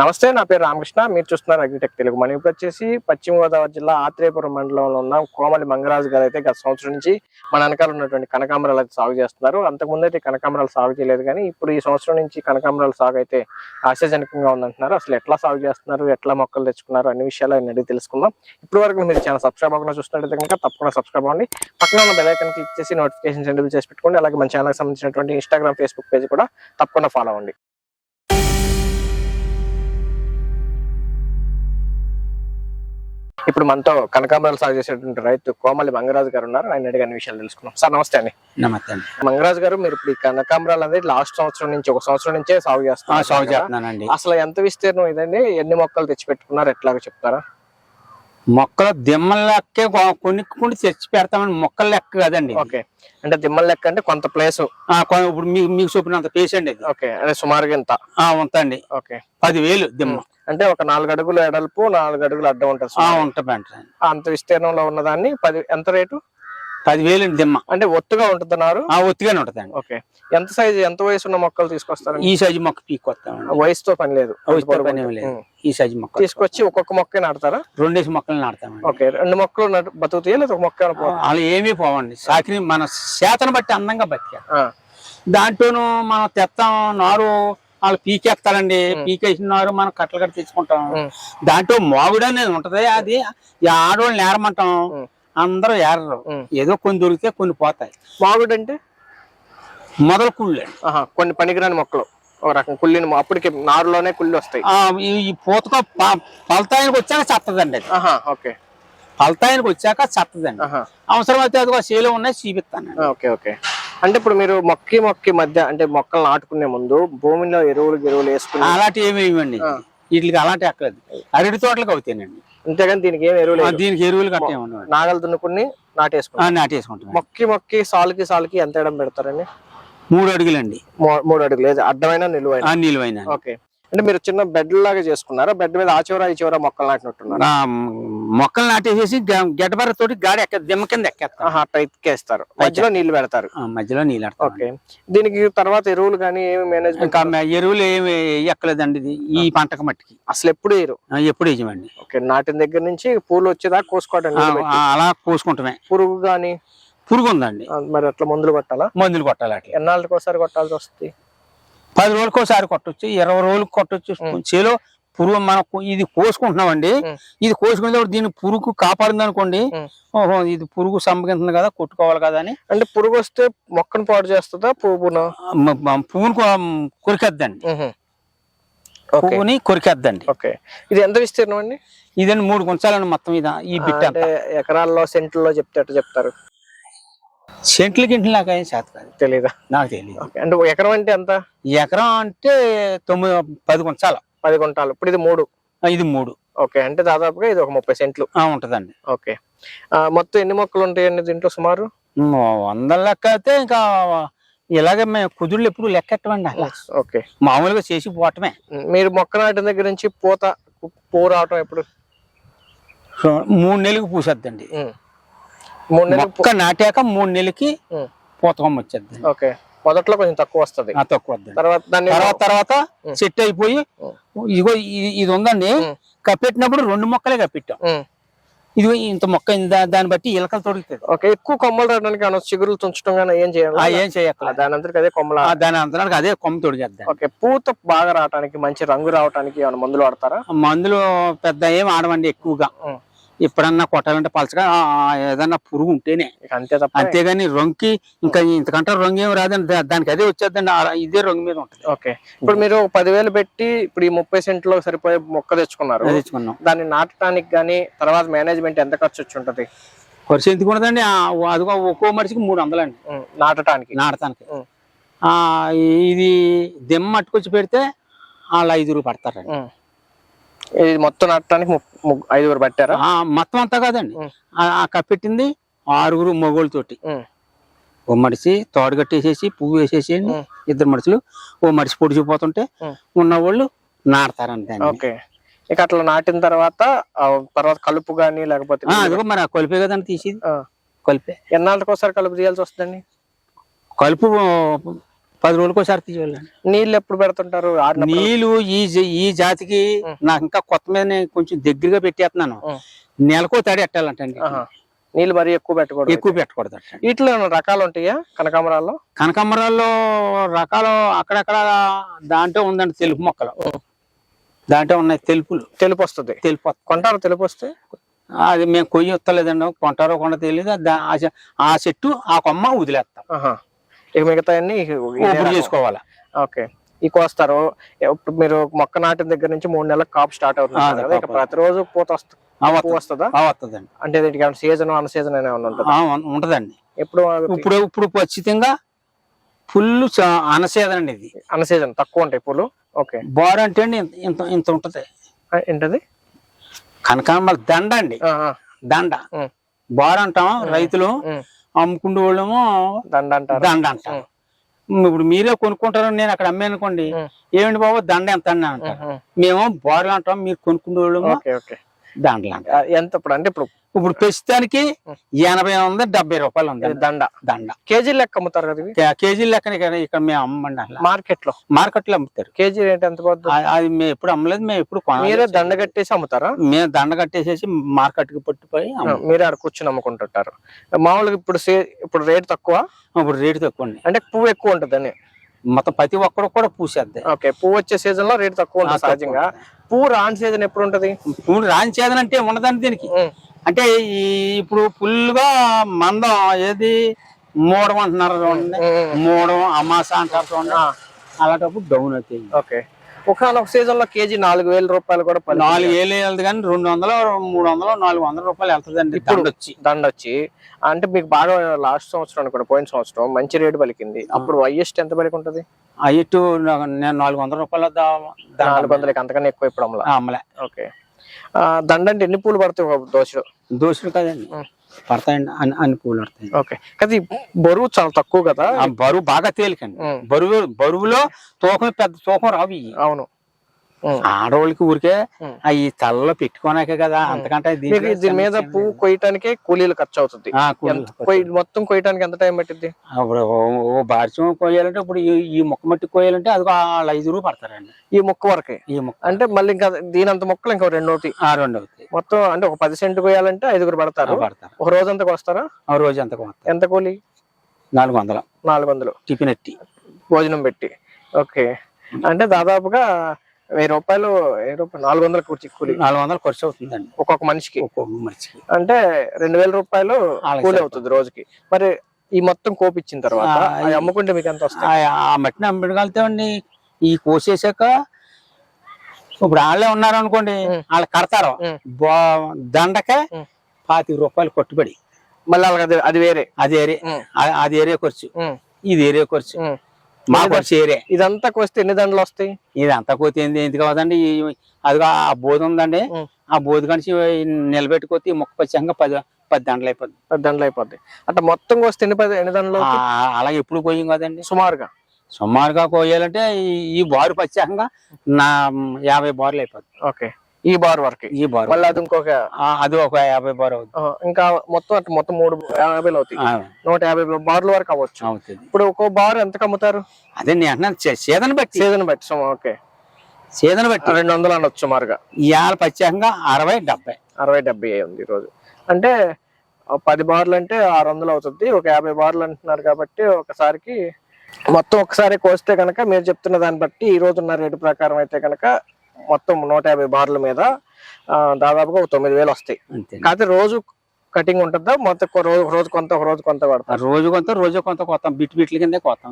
నమస్తే నా పేరు రామకృష్ణ. మీరు చూస్తున్నారు అగ్రిటెక్ తెలుగు. మనం ఇప్పుడు వచ్చేసి పశ్చిమ గోదావరి జిల్లా ఆత్రేయపురం మండలంలో ఉన్న కోమలి మంగరాజు గారు అయితే గత సంవత్సరం నుంచి మన వెనకాల ఉన్నటువంటి కనకాంబరాలు అయితే సాగు చేస్తున్నారు. అంతకుముందు అయితే కనకాంబరాలు సాగు చేయలేదు కానీ ఇప్పుడు ఈ సంవత్సరం నుంచి కనకాంబరాల సాగు అయితే ఆశాజనకంగా ఉందంటున్నారు. అసలు ఎట్లా సాగు చేస్తున్నారు ఎట్లా మొక్కలు తెచ్చుకున్నారు అన్ని విషయాలు ఆయన అడిగి తెలుసుకుందాం. ఇప్పుడు వరకు మీరు ఛానల్ సబ్స్క్రైబ్ అవ్వకుండా చూస్తున్నట్లయితే కనుక తప్పకుండా సబ్స్క్రైబ్ అవ్వండి. పక్కన ఉన్న బెల్ క్లిక్ చేసి నోటిఫికేషన్ ఎనేబుల్ చేసి పెట్టుకోండి. అలాగే మన ఛానల్కి సంబంధించినటువంటి ఇన్స్టాగ్రామ్ ఫేస్బుక్ పేజ్ కూడా తప్పకుండా ఫాలో అవ్వండి. ఇప్పుడు మనతో కనకాంబరాలు సాగు చేసేటువంటి రైతు కోమలి మంగరాజు గారు ఉన్నారు. ఆయన అడిగిన విషయాలు తెలుసుకున్నాం సార్ నమస్తే అండి. నమస్తే అండి. మంగరాజు గారు మీరు ఇప్పుడు ఈ కనకాంబరాలు అనేది లాస్ట్ సంవత్సరం నుంచి ఒక సంవత్సరం నుంచే సాగు చేస్తున్నారు సాగు? చేస్తున్నానండి. అసలు ఎంత విస్తీర్ణం ఇదండి? ఎన్ని మొక్కలు తెచ్చి పెట్టుకున్నారు ఎట్లాగో చెప్తారా? మొక్కలు దిమ్మల లెక్కే కొ- కొన్ని కొన్ని తెచ్చి పెడతామండి మొక్కల లెక్క కదండి. ఓకే. అంటే దిమ్మల లెక్క అంటే కొంత ప్లేస్. ఇప్పుడు మీకు మీకు చూపినంత పేషెంట్ ఇది ఓకే. అదే సుమారుగా ఇంత. ఉందండి ఓకే. పదివేలు దిమ్మ. అంటే ఒక నాలుగు అడుగులు ఎడల్పు నాలుగు అడుగులు అడ్డం ఉంటుంది అంత విస్తీర్ణంలో ఉన్నదాన్ని పది ఎంత రేటు? పదివేలు దిమ్మ. అంటే ఒత్తుగా ఉంటున్నారు ఆ ఒత్తిగానే ఉంటుందండి. ఓకే. ఎంత సైజు ఎంత వయసు ఉన్న మొక్కలు తీసుకొస్తారండి ఈ సైజు మొక్క పీకొస్తామండి వయసుతో పని లేదు. పని లేదు. ఈ సైజు మొక్క తీసుకొచ్చి ఒక్కొక్క మొక్క నాడతారా రెండేసి మొక్కలు నాడతామండి ఓకే. రెండు మొక్కలు బతుకుతాయా లేదా ఒక మొక్క? అలా ఏమీ పోవండి. సాకిని మన శాతను బట్టి అందంగా బతికా దాంట్లోనూ మనం తెస్తాం నారు వాళ్ళు పీకేస్తారండి. పీకేసిన నారు మనం కట్టలు కట్టి తెచ్చుకుంటాం. దాంట్లో మామిడి అనేది ఉంటది. అది ఏరమంటాం. ఉం. అందరూ ఏరరు. ఏదో కొన్ని దొరికితే కొన్ని పోతాయి. మామిడి అంటే మొదలు కుళ్ళు. ఆహా, కొన్ని పనికిరాని మొక్కలు. ఒక రకం కుళ్ళిన అప్పటికి నారులోనే కుళ్ళి వస్తాయి. ఈ పూతకో ప- ఫలతాయానికి వచ్చాక చత్తదండి ఓకే. ఫలతాయానికి వచ్చాక చత్తదండి. ఆహా. అవసరం అయితే అది శీలో ఉన్నాయి చూపిస్తాను ఓకే ఓకే. అంటే ఇప్పుడు మీరు మొక్కి మొక్కి మధ్య అంటే మొక్కలు నాటుకునే ముందు భూమిలో ఎరువులు గిరువులు వేసుకుని అలాంటి ఏమి ఇవ్వండి. వీటికి అలాంటి ఎక్కలేదు. అరటి తోటలకు అవుతాయండి. అంతేగాని దీనికి ఏం ఎరువులు. దీనికి ఎరువులు కట్టే ఉండవు నాగలు దున్నుకుని నాటేసుకుంటాం నాటేసుకుంటాం. మొక్కి మొక్కి సాలుకి సాలుకి ఎంత ఎడం పెడతారండి? మూడు అడుగులండి. మూడు అడుగులు. అడ్డమైన నిలువైన? నిలువైన. ఓకే. అంటే మీరు చిన్న బెడ్ లాగా చేసుకున్నారా? బెడ్ మీద ఆ చివర ఈ చివర మొక్కలు నాటినట్టున్నారు? మొక్కలు నాటేసేసి గడ్డబర తోటి గాడి ఎక్క దిమ్మ కింద ఎక్కేస్తాం ఆహా అట్లా ఎక్కేస్తారు మధ్యలో నీళ్ళు పెడతారు. మధ్యలో నీళ్ళు. ఓకే. దీనికి తర్వాత ఎరువులు కానీ ఏమి మేనేజ్మెంట్ ఎరువులు ఏమి ఎక్కలేదండి ఇది ఈ పంటకు మట్టికి. అసలు ఎప్పుడు ఆ, ఎప్పుడు వేయమండి ఓకే నాటిన దగ్గర నుంచి పూలు వచ్చేదాకా కోసుకోవడం అలా కోసుకుంటామే. పురుగు కానీ పురుగు ఉందండి. మరి అట్లా మందులు కొట్టాలా? మందులు కొట్టాలి అట్లా. ఎన్నాళ్ళకి ఒకసారి కొట్టాల్సి వస్తుంది? పది రోజులకు ఒకసారి కొట్టొచ్చు ఇరవై రోజులకు కొట్టొచ్చు. చేలో పురుగు మనం ఇది కోసుకుంటున్నామండి. ఇది కోసుకునేటప్పుడు దీన్ని పురుగు కాపాడింది అనుకోండి. ఓహో ఇది పురుగు సంపగిస్తుంది కదా కొట్టుకోవాలి కదా అని. అంటే పురుగు వస్తే మొక్కను పాడు చేస్తుందా పువ్వును? మ- పువ్వును కొరికేద్దండి. పువ్వుని కొరికేద్దండి. ఓకే. ఇది ఎంత విస్తీర్ణం అండి? ఇదండి మూడు గుంచాలండి మొత్తం ఇదా ఈ బిట్ ఎకరాల్లో సెంట్లలో చెప్తే చెప్తారు. సెంట్ల గింట్లు నాకు ఏం చేత కాదు తెలీదా? నాకు తెలియదు ఓకే. అంటే ఎకరం అంటే ఎంత? ఎకరం అంటే తొమ్మిది పది గుంచాల పది గుంటాలు. ఇప్పుడు ఇది మూడు. ఇది మూడు. ఓకే. అంటే దాదాపుగా ఇది ఒక ముప్పై సెంట్లు. ఉంటదండి. ఓకే. మొత్తం ఎన్ని మొక్కలు ఉంటాయండి దీంట్లో సుమారు? వందల లెక్క అయితే ఇంకా ఇలాగే మేము కుదుళ్ళు ఎప్పుడు లెక్కెట్టమండి అలా. ఓకే. మామూలుగా చేసి పోవటమే. మీరు మొక్క నాటిన దగ్గర నుంచి పూత పువ్వు రావటం ఎప్పుడు? మూడు నెలలకు పూసేద్దండి. మొక్క నాటాక మూడు నెలలకి. పూతకం వచ్చేద్ది ఓకే మొదట్లో కొంచెం తక్కువ వస్తది తక్కువ తర్వాత దాన్ని తర్వాత తర్వాత. సెట్ అయిపోయి ఉం. ఇదిగో ఇది- ఇది ఉందండి. కప్పెట్టినప్పుడు రెండు మొక్కలే కప్పెట్టాం ఉం. ఇదిగో ఇంత మొక్క దాన్ని బట్టి ఇలకలు తొడుగుతుంది ఓకే ఎక్కువ కొమ్మలు రావడానికి ఏమైనా చిగురులు తుంచడం కానీ ఏం చేయాలి ఏం చేయక్కర్లేదు. దాని అంతటికి అదే కొమ్మల దాని అంతనానికి అదే కొమ్మ తొడిగేద్దాం ఓకే పూత బాగా రావడానికి మంచి రంగు రావడానికి ఏమైనా మందులు వాడతారా మందులు పెద్ద ఏం ఆడమండి ఎక్కువగా. ఎప్పుడన్నా కొట్టాలంటే పలచగా ఏదన్నా పురుగు ఉంటేనే. అంతే తప్ప అంతేగాని రొంకి ఇంకా ఇంతకంటే రొంగు ఏమి రాదండి. దానికి అదే వచ్చేద్దండి. ఆ- ఇదే రొంగు మీద ఉంటుంది. ఓకే. ఇప్పుడు మీరు పదివేలు పెట్టి ఇప్పుడు ఈ ముప్పై సెంట్లో సరిపోయే మొక్క తెచ్చుకున్నారు. అది తెచ్చుకున్నాం. దాన్ని నాటడానికి గానీ తర్వాత మేనేజ్మెంట్ ఎంత ఖర్చు వచ్చి ఉంటది? ఖర్చు ఎందుకు ఉండదండి? ఆ, అదిగో ఒక్కో మనిషికి మూడు వందలండి. నాటడానికి. నాటడానికి. ఇది దిమ్మ మట్టుకొచ్చి పెడితే వాళ్ళు ఐదుగురు పడతారండి. ఇది మొత్తం నాటడానికి ఐదుగురు పట్టారా? ఆ, మొత్తం అంతా కాదండి. కప్పెట్టింది ఆరుగురు మొగోళ్ళతోటి. ఓ మడిసి తోడు కట్టేసేసి పువ్వు వేసేసేయండి. ఉం. ఇద్దరు మనుషులు. ఓ మడిసి పొడిచిపోతుంటే ఉం. ఉన్న వాళ్ళు నాడతారండి ఓకే. ఇక అట్లా నాటిన తర్వాత తర్వాత కలుపు గానీ లేకపోతే మరి ఆ కొలిపే కదండి తీసేది. ఆ, కొలిపే. ఎన్నాళ్ళకి ఒకసారి కలుపు తీయాల్సి వస్తుందండి? కలుపు పది రోజులకు ఒకసారి తీయాలండి నీళ్ళు ఎప్పుడు పెడుతుంటారు? నీళ్ళు ఈ ఈ జాతికి. నాకు ఇంకా కొత్త మీద కొంచెం దగ్గరగా పెట్టేస్తున్నాను. నెలకో తడి ఎట్టాలంటండి. నీళ్ళు మరీ ఎక్కువ పెట్టకూడదు ఎక్కువ పెట్టకూడదు వీటిలో రకాలు ఉంటాయా కనకాంబరాల్లో కనకాంబరాల్లో రకాలు అక్కడక్కడ దాంట్లో ఉందండి తెలుపు మొక్కలు. దాంట్లో ఉన్నాయి తెలుపులు తెలుపు వస్తుంది తెలుపు. కొంటారు తెలుపు వస్తే అది మేము కొయ్యి వస్తలేదండి కొంటారో కొండ తెలియదు ఆ చెట్టు ఆ కొమ్మ వదిలేస్తాం. ఇక మిగతా అన్ని చేసుకోవాలి? ఓకే. ఈ కోస్తారు. ఇప్పుడు మీరు మొక్క నాటిన దగ్గర నుంచి మూడు నెలలకు కాపు స్టార్ట్ అవుతుంది కదా ఇక కాపు. ప్రతిరోజు పూత వస్తుంది. వస్తది. వస్తదండి. అంటే దీనికి సీజన్ అన్ సీజన్ అనే ఉంటదండి. ఎప్పుడు ఇప్పుడు ఇప్పుడు ఖచ్చితంగా ఫుల్ అనసేదండి ఇది. అన్ సీజన్ తక్కువ ఉంటాయి పూలు? ఓకే. బోర్ అంటే అండి ఇంత- ఇంత ఉంటది. ఏంటది? కనకాంబర దండ అండి. దండ. బోర్ అంటాం రైతులు. అమ్ముకుండే వాళ్ళేమో దండ అంటారు దండ అంటాం ఇప్పుడు మీరే కొనుక్కుంటారు నేను అక్కడ అమ్మానుకోండి ఉం. ఏమండి బాబు దండ ఎంత అంటారు. మేము బోర్లు అంటాం మీరు కొనుక్కుండే వాళ్ళేమో ఆ, ఎంత ఇప్పుడు అంటే ఇప్పుడు ఇప్పుడు ప్రస్తుతానికి. ఎనభై ఉంది డెబ్బై రూపాయలు ఉంది దండ. దండ. కేజీ లెక్క అమ్ముతారు కదా కేజీ లెక్కన ఇక్కడ ఇక్కడ మేము అమ్మండి మార్కెట్లో మార్కెట్లో అమ్ముతారు. కేజీ రేట్ ఎంత అది మేము ఎప్పుడు అమ్మలేదు మేము ఎప్పుడు మీరే దండ కట్టేసి అమ్ముతారా? మేము దండ కట్టేసేసి మార్కెట్కి పట్టుపోయి. మీరే ఆడ కూర్చొని అమ్ముకుంటుంటారు. మామూలుగా ఇప్పుడు ఇప్పుడు రేట్ తక్కువ? ఇప్పుడు రేటు తక్కువ అంటే పువ్వు ఎక్కువ ఉంటుందని. మొత్తం ప్రతి ఒక్కరు కూడా పూసేద్ది. ఓకే పువ్వు వచ్చే సీజన్లో రేట్ తక్కువ ఉంటుంది సహజంగా. పువ్వు రాని సీజన్ ఎప్పుడు ఉంటది పూలు రాంచేదనంటే ఉండదండి దీనికి. అంటే ఈ ఇప్పుడు ఫుల్గా మందం ఏది? మూడం అంటున్నారు చూడండి. మూడం అమాస అంటారు చూడండి. అలాంటప్పుడు డౌన్ అవుతాయి ఓకే. ఒకనొక సీజన్లో కేజీ నాలుగు వేల రూపాయలు కూడా. నాలుగు వేలు వెళ్తుంది కానీ రెండు వందలు మూడు వందలు నాలుగు వందల రూపాయలు వెళ్తుందండి ఇప్పుడు ఇప్పుడు వచ్చి దండ వచ్చి అంటే మీకు బాగా లాస్ట్ సంవత్సరం కూడా పోయిన సంవత్సరం మంచి రేటు పలికింది. అప్పుడు హైయెస్ట్ ఎంత పలికి ఉంటది అయ్యట్టు నేను నాలుగు వందల రూపాయలు నాలుగు వందలకి అంతకన్నా ఎక్కువ ఇప్పుడు అమలా ఆ, అమ్మలే. ఓకే. ఆ, దండ అంటే ఎన్ని పూలు పడతాయి ఒక దోశ దోషులు కదండి. పడతాయండి అన్ని అన్ని పూలు పడతాయి. ఓకే. కానీ బరువు చాలా తక్కువ కదా. ఆ బరువు బాగా తేలికండి. బరువు బరువులో తూకం పెద్ద తూకం రావు ఇవి. అవును. ఆడవాళ్ళకి ఊరికే. అవి తలలో పెట్టుకోనాకే కదా అంతకంటే దీని మీద పువ్వు కొయ్యటానికే కూలీలు ఖర్చు అవుతుంది మొత్తం కొయ్యటానికి ఎంత టైం పట్టింది అప్పుడు ఓ- కోయాలంటే ఇప్పుడు ఈ- ఈ మొక్క మట్టి కోయాలంటే అది వాళ్ళు ఐదు రూపాయలు పడతారండి. ఈ మొక్క వరకే? ఈ మొక్క. అంటే మళ్ళీ ఇంకా దీనంత మొక్కలు ఇంకా రెండు అవుతాయి ఆ రెండు అవుతాయి మొత్తం అంటే ఒక పది సెంటు కొయ్యాలంటే ఐదుగురు పడతారు. పడతారు. ఒక రోజంతా వస్తారా ఆ రోజు కొడతారు ఎంత కూలి? నాలుగు వందలు. నాలుగు వందలు. టిఫిన్ ఎట్టి. భోజనం పెట్టి. ఓకే. అంటే దాదాపుగా వెయ్యి రూపాయలు వెయ్యి రూపాయలు నాలుగు వందల కూర్చి కూలి నాలుగు వందలు ఖర్చు అవుతుందండి ఒక్కొక్క మనిషికి ఒక్కొక్క మనిషికి అంటే రెండు వేల రూపాయలు కూలి. అవుతుంది రోజుకి మరి ఈ మొత్తం కోపిచ్చిన తర్వాత అమ్ముకుంటే మీకు ఎంత వస్తాయి ఆ- మట్టిని అమ్మగలుగుతామండి ఈ కోసేసాక ఇప్పుడు వాళ్ళే ఉన్నారు అనుకోండి. వాళ్ళు కడతారు దండకే. పాతిక రూపాయలు కొట్టుబడి మళ్ళీ అది వేరే అది. ఆ- అది ఏరియా ఖర్చు. ఇది ఏరియా ఖర్చు. మా ఏరియా ఇదంతా కోస్తే ఎన్ని దండలు వస్తాయి? ఇది అంతా కోతి ఏంది ఎందుకు కాదండి అదిగో ఆ బోధ ఉందండి. ఆ బోధ కనిసి నిలబెట్టుకోతే మొక్క పచ్చంగా పది పది దండలు అయిపోద్ది. పది దండలు అయిపోతాయి అంటే మొత్తం కోస్తే ఎన్ని పది ఎన్ని దండలు? అలా ఎప్పుడు కోయం కదండి. సుమారుగా. సుమారుగా కోయాలంటే ఈ- బారు పచ్చాకంగా నా యాభై బార్లు అయిపోద్ది. ఓకే. ఈ బార్ వరకు. ఈ బారు మళ్ళీ అది ఇంకొక అది ఒక యాభై బార్ అవుతుంది. ఇంకా మొత్తం అటు మొత్తం మూడు యాభైలు అవుతాయి. నూట యాభై బార్ల వరకు అవ్వచ్చు. ఇప్పుడు ఒక్కో బార్ ఎంత అమ్ముతారు అదే నేను అంటున్నాను సీజన్ బట్టి. సీజన్ బట్టి ఓకే. సీజన్ బట్టి. రెండు వందలు అనొచ్చు సుమారుగా ఇవాళ పచ్చాకంగా అరవై డెబ్బై. అరవై డెబ్బై ఉంది ఈ రోజు. అంటే పది బార్లు అంటే ఆరు వందలు అవుతుంది. ఒక యాభై బార్లు అంటున్నారు కాబట్టి ఒకసారికి మొత్తం ఒకసారి కోస్తే కనుక మీరు చెప్తున్న దాన్ని బట్టి ఈ రోజు ఉన్న రేటు ప్రకారం అయితే కనుక మొత్తం నూట యాభై బార్ల మీద దాదాపుగా ఒక తొమ్మిది వేలు వస్తాయి. కాకపోతే రోజు కటింగ్ ఉంటుందా? మొత్తం రోజు రోజు కొంత ఒక రోజు కొంత పడతారు రోజు కొంత రోజు కొంత కొత్త. బిట్ బిట్ల కింద కొత్త.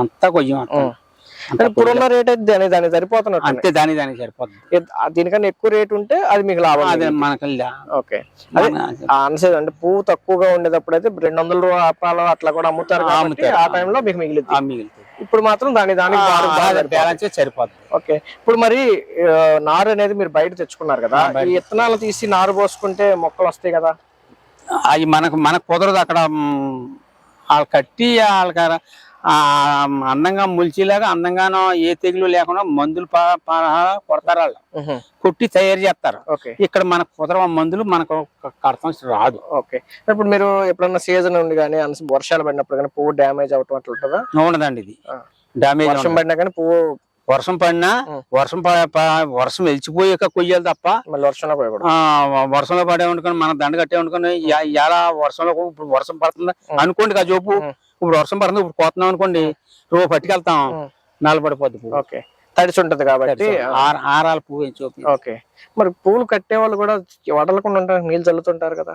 అంతా కొయ్యం ఇప్పుడున్న రేట్ అయితే దాని దానికి సరిపోతున్నట్టు అంతే దాని దానికి సరిపోతుంది దీనికన్నా ఎక్కువ రేట్ ఉంటే అది మీకు లాభం అదే మనకి ఓకే. అదే ఆన్సర్ అంటే పువ్వు తక్కువగా ఉండేటప్పుడు అయితే రెండు వందల రూపాయలు అట్లా కూడా అమ్ముతారు ఆ, టైంలో మీకు మిగిలింది మిగులుతుంది ఇప్పుడు మాత్రం దాని దానికి. బ్యాలెన్స్ సరిపోతుంది ఓకే. ఇప్పుడు మరి నారు అనేది మీరు బయట తెచ్చుకున్నారు కదా ఈ విత్తనాలు తీసి నారు పోసుకుంటే మొక్కలు వస్తాయి కదా? అవి మనకు మనకు కుదరదు అక్కడ వాళ్ళు కట్టి వాళ్ళకి ఆ అందంగా ముల్చిలాగా అందంగానో ఏ తెగులు లేకుండా మందులు కొడతారు వాళ్ళు. కొట్టి తయారు చేస్తారు ఇక్కడ మన కుదర మందులు మనకు కడతాం రాదు ఓకే ఇప్పుడు మీరు ఎప్పుడన్నా సీజన్ ఉండి కానీ వర్షాలు పడినప్పుడు కానీ పువ్వు డ్యామేజ్ అవటం అట్లా ఉంటుందా ఉండదండి ఇది ఆ. డామేజ్ వర్షం పడినా కానీ పువ్వు వర్షం పడినా. వర్షం వర్షం వెలిచిపోయాక కొయ్యాలి తప్ప మళ్ళీ వర్షంలో వర్షంలో పడే వండుకొని మనం దండ కట్టే వండుకొని ఎలా వర్షంలో ఇప్పుడు వర్షం పడుతుంది. అనుకోండి ఆ జోపు ఉం. ఇప్పుడు వర్షం పడుతుంది ఇప్పుడు పోతున్నాం అనుకోండి రోజు పట్టుకెళ్తాం. నలబడిపోద్ది పువ్వు. ఓకే. తడిసి ఉంటది కాబట్టి ఆర- ఆరాల పువ్వు ఏం చూపి ఓకే. మరి పువ్వులు కట్టే వాళ్ళు కూడా వదలకుండా ఉంటారు నీళ్ళు చల్లుతుంటారు కదా.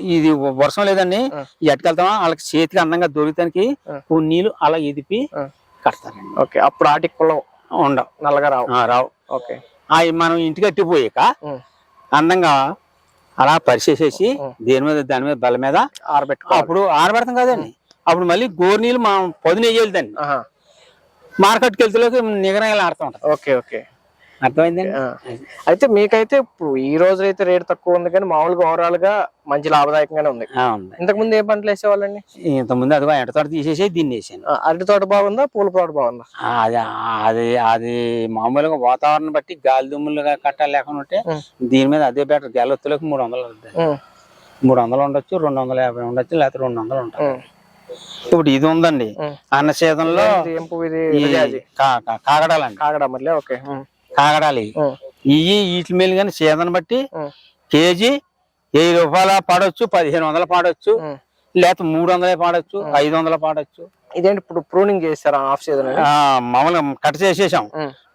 ఇది వర్షం లేదండి. ఎట్టుకెళ్తామా వాళ్ళకి చేతికి అందంగా దొరికితానికి. పువ్వు నీళ్ళు అలా ఎదిపి ఆ. కడతారండి. ఓకే. అప్పుడు ఆటికి కులం ఉండవు. నల్లగా రావు. రావు. ఓకే. అవి మనం ఇంటికి కట్టిపోయాక ఉం. అందంగా అలా పరిచేసేసి. దేని మీద దాని మీద బల్ల మీద ఆరబెట్టుకోవాలి. అప్పుడు ఆరబెడతాం కదండి. అప్పుడు మళ్ళీ గోరు నీళ్ళు మనం పొద్దున వేయాలి దాన్ని. మార్కెట్కి వెళ్తే నిగరగా ఆడుతూ ఉంటాం ఓకే ఓకే. అర్థమైందండి. అయితే మీకైతే ఇప్పుడు ఈ రోజు అయితే రేట్ తక్కువ ఉంది కానీ మామూలుగా ఓవరాల్గా మంచి లాభదాయకంగానే ఉంది. ఆ, ఉంది. ఇంతకు ముందు ఏ పంటలు వేసేవాళ్ళండి? ఇంతకుముందు అదిగో ఎండ తోట తీసేసి దీన్ని వేసాను. అరటి తోట బాగుందా? పూల తోట బాగుందా? అది అది అది మామూలుగా వాతావరణం బట్టి గాలి దుమ్ములుగా కట్ట లేకుండా ఉంటే. దీని మీద అదే బెటర్. గెలొత్తులకు మూడు వందలు. మూడు వందలు ఉండొచ్చు రెండు వందల యాభై ఉండొచ్చు లేకపోతే రెండు వందలు ఉంటాయి. ఇప్పుడు ఇది ఉందండి. అన్న సీజన్లో ఇది ఏం పువ్వు ఇది? ఈ విజయాజి కా- కా- కాగడాలండి కాగడా మళ్ళీ? ఓకే. కాగడాలు ఇవి. వీటి మీద కానీ సీజన్ బట్టి. కేజీ వెయ్యి రూపాయల పాడొచ్చు పదిహేను వందల పాడొచ్చు. లేకపోతే మూడు వందలే పాడొచ్చు ఐదు వందల పాడొచ్చు ఇదేంటి ఇప్పుడు ప్రూనింగ్ చేస్తారా ఆఫ్ సీజన్ మామూలుగా కట్ చేసేసాం.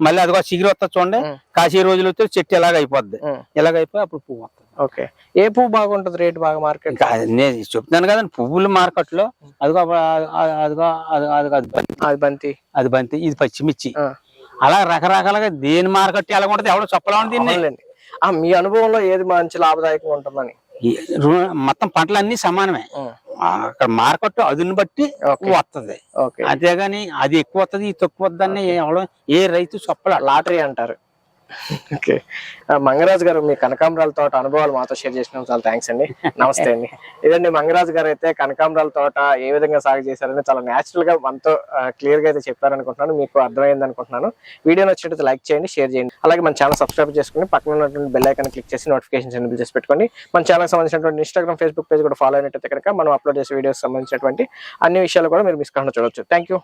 మళ్ళీ అదిగో చిగురు వస్తా చూడండి. కాశీ రోజులు వస్తే చెట్టు ఎలాగ అయిపోద్ది. ఎలాగ అయిపోయి అప్పుడు పువ్వు వస్తుంది ఓకే ఏ పువ్వు బాగుంటది రేట్ బాగా మార్కెట్ అది నేను చెప్తున్నాను కదండి పువ్వుల మార్కెట్లో అదిగో అదిగో అది- అది బంతి అది బంతి అది ఇది పచ్చిమిర్చి. అలా రకరకాలుగా దేని మార్కెట్ ఎలా ఉంటుంది ఎవడో చెప్పలా దీన్ని. మీ అనుభవంలో ఏది మంచి లాభదాయకంగా ఉంటుందని? ఈ మొత్తం పంటలు అన్ని సమానమే అక్కడ మార్కెట్ అదుని బట్టి. వస్తుంది అంతేగాని అది ఎక్కువ వస్తుంది ఇది తక్కువ వద్దని ఎవడో ఏ రైతు చెప్పలా లాటరీ అంటారు. ఓకే. మంగరాజు గారు మీ కనకాంబరాల తోట అనుభవాలు మాతో షేర్ చేసిన చాలా థ్యాంక్స్ అండి. నమస్తే అండి. ఇదండి మంగరాజు గారు అయితే కనకాంబరాల తోట ఏ విధంగా సాగు చేశారని చాలా న్యాచురల్గా మనతో క్లియర్గా అయితే చెప్పారనుకుంటున్నాను. మీకు అర్థమైంది అనుకుంటున్నాను. వీడియో నచ్చినట్టు లైక్ చేయండి షేర్ చేయండి. అలాగే మన ఛానల్ సబ్స్క్రైబ్ చేసుకుని పక్కన ఉన్నటువంటి బెల్ ఐకాన్ క్లిక్ చేసి నోటిఫికేషన్ ఎనేబుల్ చేసి పెట్టుకోండి. మన ఛానల్ సంబంధించినటువంటి ఇన్స్టాగ్రామ్ ఫేస్బుక్ పేజ్ కూడా ఫాలో అయినట్టయితే కనుక మనం అప్లోడ్ చేసే వీడియోస్ సంబంధించినటువంటి అన్ని విషయాలు కూడా మీరు మిస్ కాకుండా చూడొచ్చు. Thank you